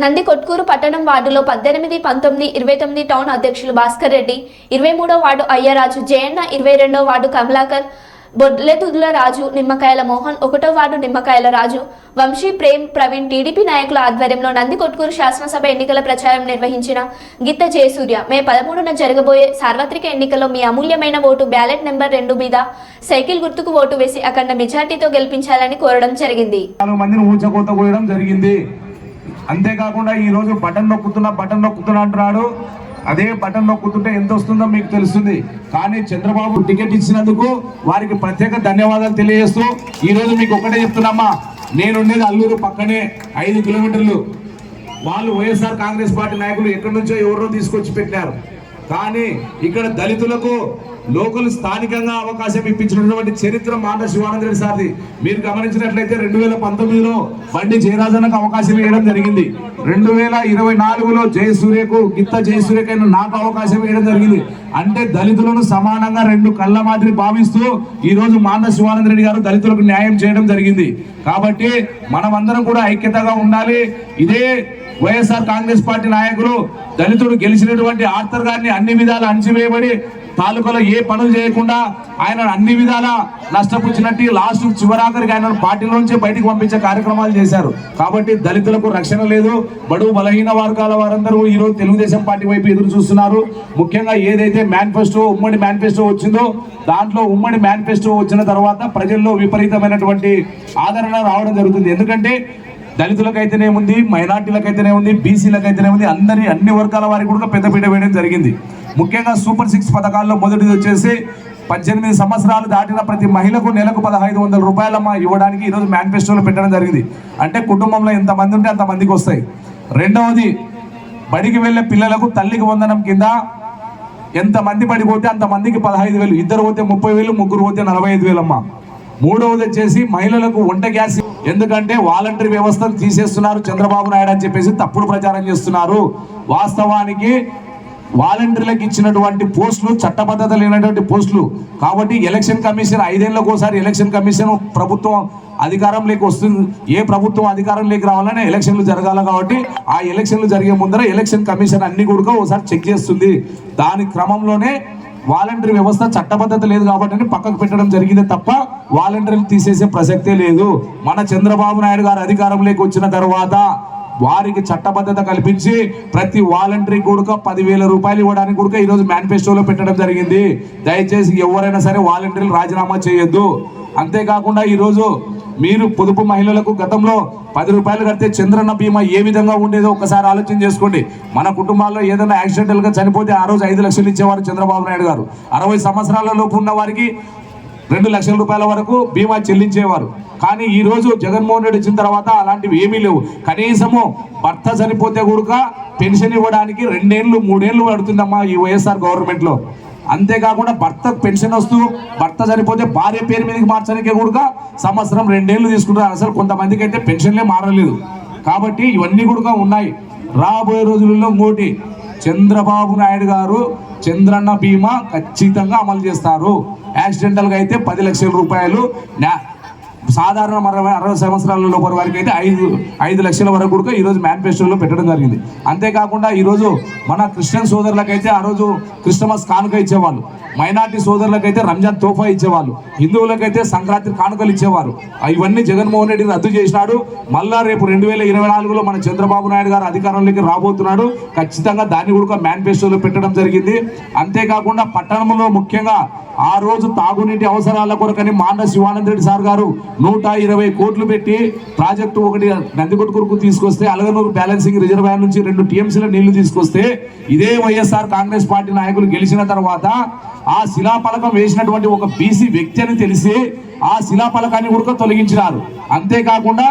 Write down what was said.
నంది కొట్కూరు పట్టణం వార్డులో పద్దెనిమిది పంతొమ్మిది ఇరవై తొమ్మిది టౌన్ అధ్యక్షులు భాస్కర్ రెడ్డి ఇరవై మూడో వార్డు అయ్యరాజు జయన్న ఇరవై రెండో వార్డు కమలాకర్ బొడ్లెదుల రాజు నిమ్మకాయల మోహన్ ఒకటో వార్డు నిమ్మకాయల రాజు వంశీ ప్రేమ్ ప్రవీణ్ టీడీపీ నాయకుల ఆధ్వర్యంలో నంది కొట్కూరు శాసనసభ ఎన్నికల ప్రచారం నిర్వహించిన గీత జయసూర్య మే పదమూడున జరగబోయే సార్వత్రిక ఎన్నికల్లో మీ అమూల్యమైన ఓటు బ్యాలెట్ నెంబర్ రెండు మీద సైకిల్ గుర్తుకు ఓటు వేసి అఖండ మెజార్టీతో గెలిపించాలని కోరడం జరిగింది. జరిగింది. అంతేకాకుండా ఈ రోజు బటన్ నొక్కుతున్నా బటన్ నొక్కుతున్నా అంటున్నాడు. అదే బటన్ నొక్కుతుంటే ఎంత వస్తుందో మీకు తెలుస్తుంది. కానీ చంద్రబాబు టికెట్ ఇచ్చినందుకు వారికి ప్రత్యేక ధన్యవాదాలు తెలియజేస్తూ ఈ రోజు మీకు ఒకటే చెప్తున్నామ్మా నేనుండేది అల్లూరు పక్కనే ఐదు కిలోమీటర్లు. వాళ్ళు వైఎస్ఆర్ కాంగ్రెస్ పార్టీ నాయకులు ఎక్కడి నుంచో ఎవరో తీసుకొచ్చి పెట్టారు కానీ ఇక్కడ దళితులకు లోకల్ స్థానికంగా అవకాశం ఇప్పించినటువంటి చరిత్ర మాట శివానంద రెడ్డి సార్ది. మీరు గమనించినట్లయితే రెండు వేల పంతొమ్మిదిలో బండి జయరాజన్నకు అవకాశం ఇవ్వడం జరిగింది. రెండు వేల ఇరవై నాలుగులో జయసూర్యకు గిత్త జయసూర్యకైనా నాకు అవకాశం ఇవ్వడం జరిగింది. అంటే దళితులను సమానంగా రెండు కళ్ళ మాదిరి భావిస్తూ ఈ రోజు మాంద శివానంద రెడ్డి గారు దళితులకు న్యాయం చేయడం జరిగింది. కాబట్టి మనమందరం కూడా ఐక్యతగా ఉండాలి. ఇదే వైఎస్ఆర్ కాంగ్రెస్ పార్టీ నాయకులు దళితుడు గెలిచినటువంటి ఆర్థర్ గారిని అన్ని విధాలు అణచివేయబడి తాలూకాలో ఏ పనులు చేయకుండా ఆయన అన్ని విధాల నష్టపుచ్చినట్టు లాస్ట్ చివరాఖరికి ఆయన పార్టీలోంచి బయటకు పంపించే కార్యక్రమాలు చేశారు. కాబట్టి దళితులకు రక్షణ లేదు. బడుగు బలహీన వర్గాల వారందరూ ఈరోజు తెలుగుదేశం పార్టీ వైపు ఎదురు చూస్తున్నారు. ముఖ్యంగా ఏదైతే మేనిఫెస్టో ఉమ్మడి మేనిఫెస్టో వచ్చిందో దాంట్లో ఉమ్మడి మేనిఫెస్టో వచ్చిన తర్వాత ప్రజల్లో విపరీతమైనటువంటి ఆదరణ రావడం జరుగుతుంది. ఎందుకంటే దళితులకైతేనే ఉంది మైనార్టీలకైతేనే ఉంది బీసీలకైతేనే ఉంది అందరి అన్ని వర్గాల వారికి కూడా పెద్దపీట వేయడం జరిగింది. ముఖ్యంగా సూపర్ సిక్స్ పథకాల్లో మొదటిది వచ్చేసి పద్దెనిమిది సంవత్సరాలు దాటిన ప్రతి మహిళకు నెలకు పదహైదు వందల రూపాయలమ్మ ఇవ్వడానికి ఈరోజు మేనిఫెస్టోలో పెట్టడం జరిగింది. అంటే కుటుంబంలో ఎంతమంది ఉంటే అంతమందికి వస్తాయి. రెండవది బడికి వెళ్ళే పిల్లలకు తల్లికి వందనం కింద ఎంతమంది బడికి పోతే అంత మందికి పదహైదు వేలు ఇద్దరు పోతే ముప్పై వేలు ముగ్గురు పోతే నలభై ఐదు వేలమ్మ. మూడవది వచ్చేసి మహిళలకు వంట గ్యాస్ ఎందుకంటే వాలంటరీ వ్యవస్థను తీసేస్తున్నారు చంద్రబాబు నాయుడు అని చెప్పేసి తప్పుడు ప్రచారం చేస్తున్నారు. వాస్తవానికి వాలంటీర్లకు ఇచ్చినటువంటి పోస్టులు చట్టబద్ధత లేనటువంటి పోస్టులు. కాబట్టి ఎలక్షన్ కమిషన్ ఐదేళ్ళకు ఒకసారి ఎలక్షన్ కమిషన్ ప్రభుత్వం అధికారంలోకి వస్తుంది. ఏ ప్రభుత్వం అధికారంలోకి రావాలనే ఎలక్షన్లు జరగాలి కాబట్టి ఆ ఎలక్షన్లు జరిగే ముందర ఎలక్షన్ కమిషన్ అన్ని కూడా ఒకసారి చెక్ చేస్తుంది. దాని క్రమంలోనే వాలంటరీ వ్యవస్థ చట్టబద్ధత లేదు కాబట్టి పక్కకు పెట్టడం జరిగింది తప్ప వాలంటీర్లు తీసేసే ప్రసక్తే లేదు. మన చంద్రబాబు నాయుడు గారు అధికారంలోకి వచ్చిన తర్వాత వారికి చట్టబద్ధత కల్పించి ప్రతి వాలంటరీ కూడా పదివేల రూపాయలు ఇవ్వడానికి కూడా ఈరోజు మేనిఫెస్టోలో పెట్టడం జరిగింది. దయచేసి ఎవరైనా సరే వాలంటీర్లు రాజీనామా చేయొద్దు. అంతేకాకుండా ఈరోజు మీరు పొదుపు మహిళలకు గతంలో పది రూపాయలు కడితే చంద్రన్న బీమా ఏ విధంగా ఉండేదో ఒకసారి ఆలోచన చేసుకోండి. మన కుటుంబాల్లో ఏదైనా యాక్సిడెంటల్గా చనిపోతే ఆ రోజు ఐదు లక్షలు ఇచ్చేవారు చంద్రబాబు నాయుడు గారు. అరవై సంవత్సరాల లోపు ఉన్న వారికి రెండు లక్షల రూపాయల వరకు బీమా చెల్లించేవారు. కానీ ఈరోజు జగన్మోహన్ రెడ్డి వచ్చిన తర్వాత అలాంటివి ఏమీ లేవు. కనీసము భర్త చనిపోతే కూడా పెన్షన్ ఇవ్వడానికి రెండేళ్ళు మూడేళ్ళు పడుతుందమ్మా ఈ వైఎస్ఆర్ గవర్నమెంట్లో. అంతేకాకుండా భర్త పెన్షన్ వస్తూ భర్త చనిపోతే భార్య పేరు మీదకి మార్చడానికి కూడా సంవత్సరం రెండేళ్ళు తీసుకుంటారు అసలు కొంతమందికి అయితే పెన్షన్లే మారలేదు. కాబట్టి ఇవన్నీ కూడా ఉన్నాయి. రాబోయే రోజులలో ఇంకోటి. చంద్రబాబు నాయుడు గారు చంద్రన్న బీమా ఖచ్చితంగా అమలు చేస్తారు. యాక్సిడెంటల్గా అయితే పది లక్షల రూపాయలు సాధారణ అరవై అరవై సంవత్సరాల లోపల వారికి అయితే ఐదు ఐదు లక్షల వరకు కూడా ఈరోజు మేనిఫెస్టోలో పెట్టడం జరిగింది. అంతేకాకుండా ఈరోజు మన క్రిస్టియన్ సోదరులకైతే ఆ రోజు క్రిస్టమస్ కానుక ఇచ్చేవాళ్ళు. మైనార్టీ సోదరులకైతే రంజాన్ తోఫా ఇచ్చేవాళ్ళు. హిందువులకైతే సంక్రాంతి కానుకలు ఇచ్చేవారు. ఇవన్నీ జగన్మోహన్ రెడ్డి రద్దు చేసినాడు. మళ్ళా రేపు రెండు వేల ఇరవై నాలుగులో మన చంద్రబాబు నాయుడు గారు అధికారంలోకి రాబోతున్నాడు. ఖచ్చితంగా దాన్ని కూడా మేనిఫెస్టోలో పెట్టడం జరిగింది. అంతేకాకుండా పట్టణంలో ముఖ్యంగా ఆ రోజు తాగునీటి అవసరాల కొరకని మాండ శివానంద రెడ్డి సార్ గారు నూట ఇరవై కోట్లు పెట్టి ప్రాజెక్టు ఒకటి నందికొట్టుకురుకు తీసుకొస్తే అలగనూరు బ్యాలెన్సింగ్ రిజర్వాయర్ నుంచి రెండు టీఎంసీల నీళ్ళు తీసుకొస్తే ఇదే వైఎస్ఆర్ కాంగ్రెస్ పార్టీ నాయకులు గెలిచిన తర్వాత ఆ శిలాఫలకం వేసినటువంటి ఒక బీసీ వ్యక్తి అని తెలిసి ఆ శిలాఫలకాన్ని కూడా తొలగించినారు. అంతేకాకుండా